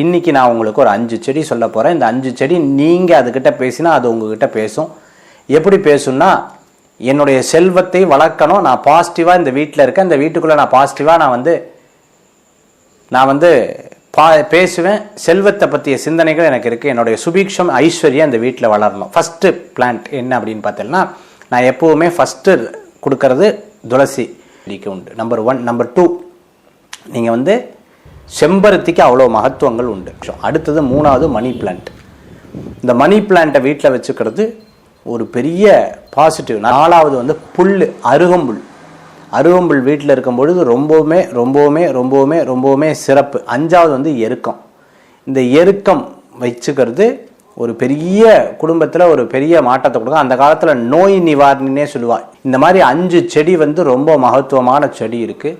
இன்றைக்கி நான் உங்களுக்கு ஒரு அஞ்சு செடி சொல்ல போகிறேன் இந்த அஞ்சு செடி நீங்கள் அதுக்கிட்ட பேசினா அது உங்ககிட்ட பேசும். எப்படி பேசும்னா என்னுடைய செல்வத்தை வளர்க்கணும். நான் பாசிட்டிவாக இந்த வீட்டில் இருக்கேன். இந்த வீட்டுக்குள்ளே நான் பாசிட்டிவாக நான் வந்து நான் வந்து பா பேசுவேன். செல்வத்தை பற்றிய சிந்தனைகள் எனக்கு இருக்குது என்னுடைய சுபீக்ஷம் ஐஸ்வர்யம் இந்த வீட்டில் வளரணும். ஃபஸ்ட்டு பிளான்ட் என்ன அப்படின்னு பார்த்தீங்கன்னா நான் எப்போவுமே ஃபஸ்ட்டு கொடுக்கறது துளசி. செடிக்கு உண்டு. நம்பர் ஒன் நம்பர் டூ நீங்கள் வந்து செம்பருத்திக்கு அவ்வளோ மகத்துவங்கள் உண்டு. அடுத்தது மூணாவது மணி பிளான்ட் இந்த மணி பிளான்ட்டை வீட்டில் வச்சுக்கிறது ஒரு பெரிய பாசிட்டிவ் நாலாவது வந்து புல் அருகம்புல். அருகம்புல் வீட்டில் இருக்கும் பொழுது ரொம்பவுமே ரொம்பவுமே ரொம்பவுமே ரொம்பவுமே சிறப்பு. அஞ்சாவது வந்து எருக்கம். இந்த எருக்கம் வச்சுக்கிறது ஒரு பெரிய குடும்பத்தில் ஒரு பெரிய மாற்றத்தை கொடுக்கும். அந்த காலத்தில் நோய் நிவாரணினே சொல்லுவாள் இந்த மாதிரி அஞ்சு செடி வந்து ரொம்ப மகத்துவமான செடி இருக்குது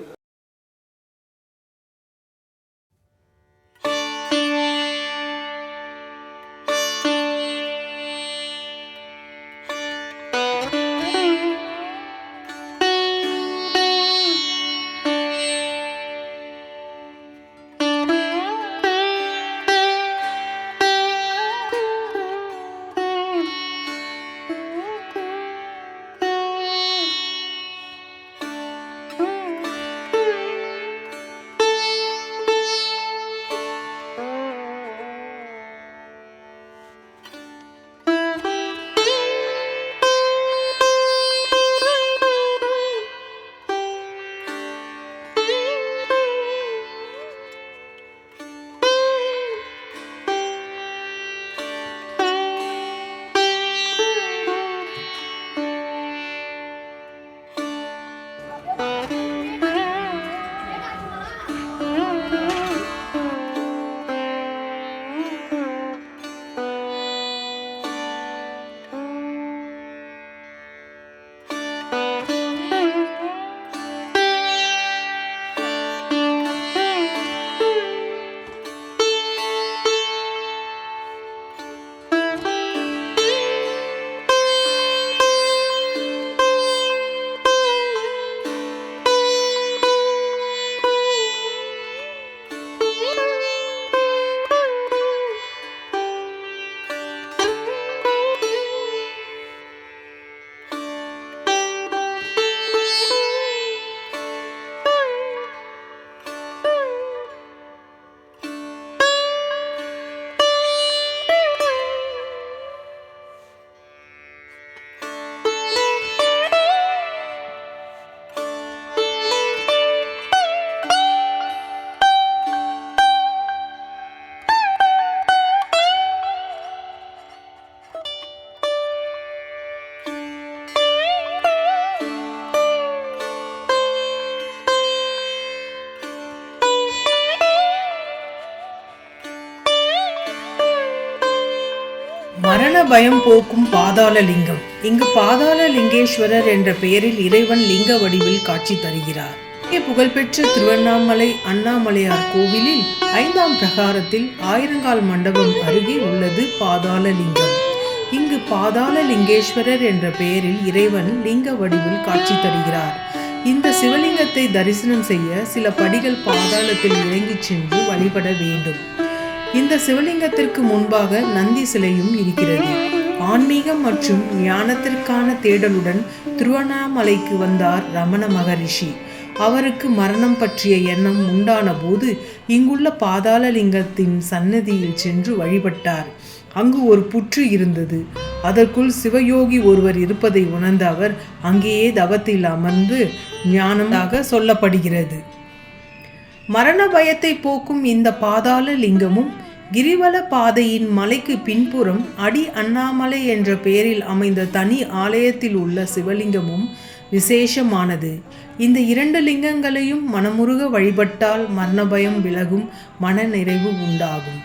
மரண பயம் போக்கும் பாதாள லிங்கம் இங்கு பாதாள லிங்கேஸ்வரர் என்ற பெயரில் இறைவன் லிங்க வடிவில் காட்சி தருகிறார். புகழ்பெற்ற திருவண்ணாமலை அண்ணாமலையார் கோவிலில் ஐந்தாம் பிரகாரத்தில் ஆயிரங்கால் மண்டபம் அருகே உள்ளது பாதாள லிங்கம் இங்கு பாதாள லிங்கேஸ்வரர் என்ற பெயரில் இறைவன் லிங்க வடிவில் காட்சி தருகிறார். இந்த சிவலிங்கத்தை தரிசனம் செய்ய சில படிகள் பாதாளத்தில் இறங்கிச் சென்று வழிபட வேண்டும். இந்த சிவலிங்கத்திற்கு முன்பாக நந்தி சிலையும் இருக்கிறது. ஆன்மீகம் மற்றும் ஞானத்திற்கான தேடலுடன் திருவண்ணாமலைக்கு வந்தார் ரமண மகரிஷி. அவருக்கு மரணம் பற்றிய எண்ணம் உண்டான போது இங்குள்ள பாதாளலிங்கத்தின் சன்னதியில் சென்று வழிபட்டார். அங்கு ஒரு புற்று இருந்தது. அதற்குள் சிவயோகி ஒருவர் இருப்பதை உணர்ந்த அவர் அங்கேயே தவத்தில் அமர்ந்து ஞானமாக சொல்லப்படுகிறது. மரண பயத்தை போக்கும் இந்த பாதாள லிங்கமும் கிரிவல பாதையின் மலைக்கு பின்புறம் அடி அண்ணாமலை என்ற பெயரில் அமைந்த தனி ஆலயத்தில் உள்ள சிவலிங்கமும் விசேஷமானது. இந்த இரண்டு லிங்கங்களையும் மனமுருக வழிபட்டால் மரணபயம் விலகும் மன நிறைவு உண்டாகும்.